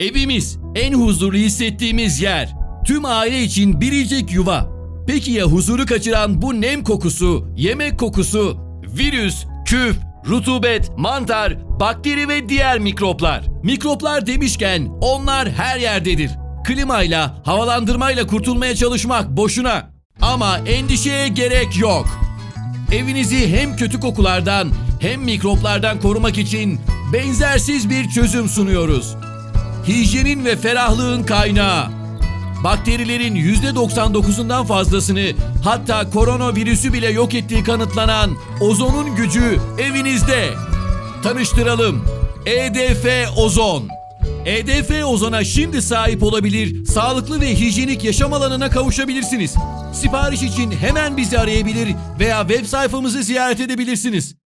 Evimiz en huzurlu hissettiğimiz yer. Tüm aile için biricik yuva. Peki ya huzuru kaçıran bu nem kokusu, yemek kokusu, virüs, küf, rutubet, mantar, bakteri ve diğer mikroplar? Mikroplar demişken onlar her yerdedir. Klimayla, havalandırmayla kurtulmaya çalışmak boşuna. Ama endişeye gerek yok. Evinizi hem kötü kokulardan hem mikroplardan korumak için benzersiz bir çözüm sunuyoruz. Hijyenin ve ferahlığın kaynağı. Bakterilerin %99'undan fazlasını hatta koronavirüsü bile yok ettiği kanıtlanan ozonun gücü evinizde. Tanıştıralım. EDF Ozon. EDF Ozon'a şimdi sahip olabilir, sağlıklı ve hijyenik yaşam alanına kavuşabilirsiniz. Sipariş için hemen bizi arayabilir veya web sayfamızı ziyaret edebilirsiniz.